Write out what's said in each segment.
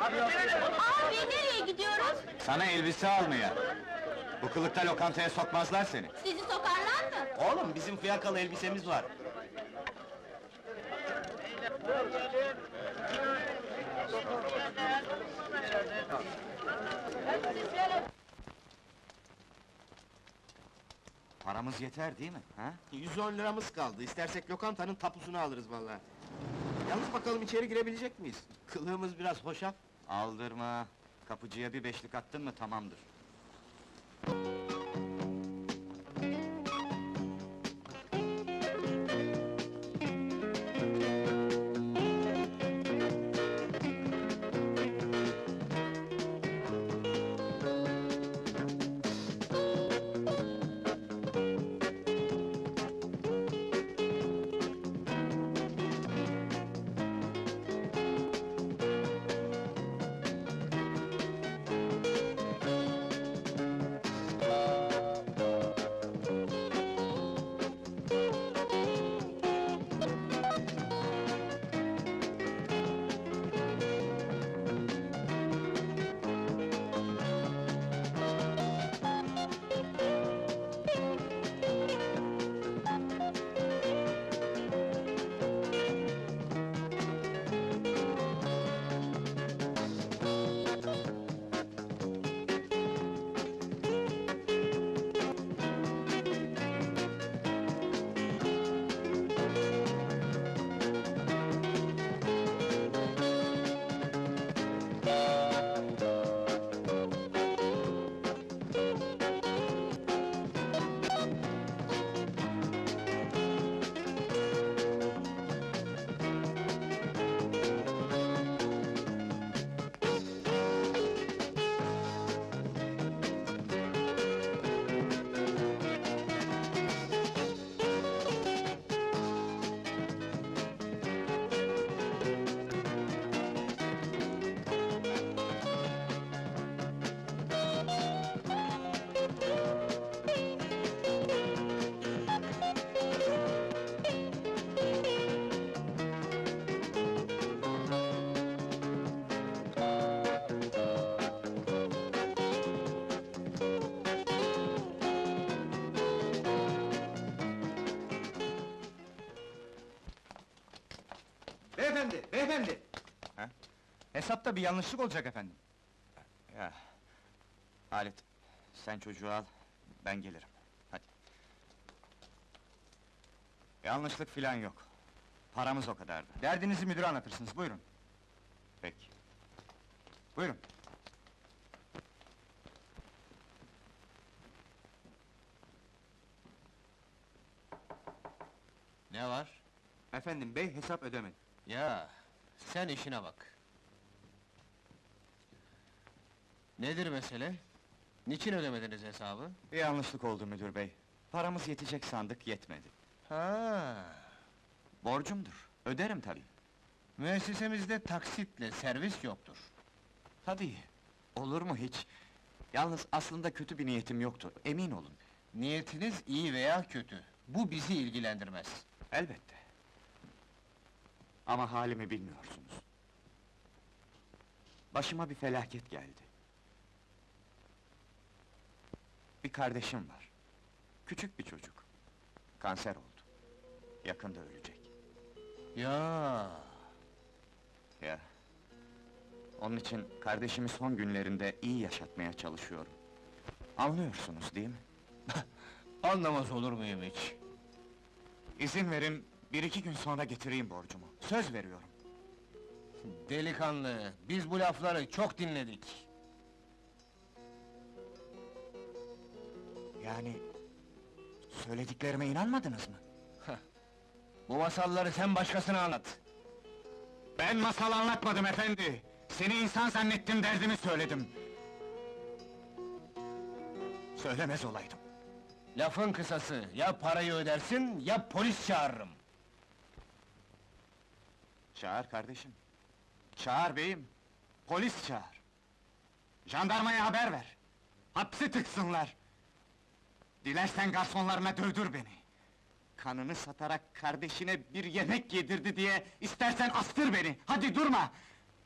Abi nereye gidiyoruz? Sana elbise almaya. Bu kılıkta lokantaya sokmazlar seni. Sizi sokarlar mı? Oğlum bizim fiyakalı elbisemiz var. Paramız yeter değil mi? Ha? 110 liramız kaldı. İstersek lokantanın tapusunu alırız vallahi. Yalnız bakalım içeri girebilecek miyiz? Kılığımız biraz hoşaf. Aldırma. Kapıcıya bir beşlik attın mı tamamdır. Beyefendi, beyefendi! Hesapta bir yanlışlık olacak efendim. Ya. Halit, sen çocuğu al, ben gelirim. Hadi. Yanlışlık filan yok. Paramız o kadardı. Derdinizi müdüre anlatırsınız, buyurun. Peki. Buyurun. Ne var? Efendim, bey hesap ödemedi. Ya, sen işine bak. Nedir mesele? Niçin ödemediniz hesabı? Bir yanlışlık oldu müdür bey. Paramız yetecek sandık, yetmedi. Ha, Borcumdur, öderim tabii. müessesemizde taksitle servis yoktur. Tabii. Olur mu hiç? Yalnız aslında kötü bir niyetim yoktu, emin olun. Niyetiniz iyi veya kötü, bu bizi ilgilendirmez. Elbette. Ama halimi bilmiyorsunuz. Başıma bir felaket geldi. Bir kardeşim var. Küçük bir çocuk. Kanser oldu. Yakında ölecek. Ya, Ya. Onun için kardeşimi son günlerinde iyi yaşatmaya çalışıyorum. Anlıyorsunuz değil mi? anlamaz olur muyum hiç? İzin verin, bir iki gün sonra getireyim borcumu. Söz veriyorum. Delikanlı, biz bu lafları çok dinledik. Yani... Söylediklerime inanmadınız mı? Bu masalları sen başkasına anlat. Ben masal anlatmadım efendi! Seni insan zannettim, derdimi söyledim! Söylemez olaydım. Lafın kısası, ya parayı ödersin, ya polis çağırırım. Çağır kardeşim. Çağır beyim. Polis çağır. Jandarmaya haber ver. Hapsi tıksınlar. Dilersen garsonlarına dövdür beni. Kanını satarak kardeşine bir yemek yedirdi diye istersen astır beni. Hadi durma.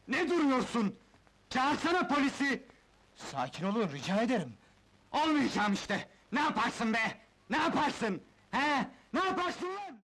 Ne duruyorsun? Çağırsana polisi! Sakin olun, rica ederim. Olmayacağım işte! Ne yaparsın be? Ne yaparsın? He? Ne yaparsın lan?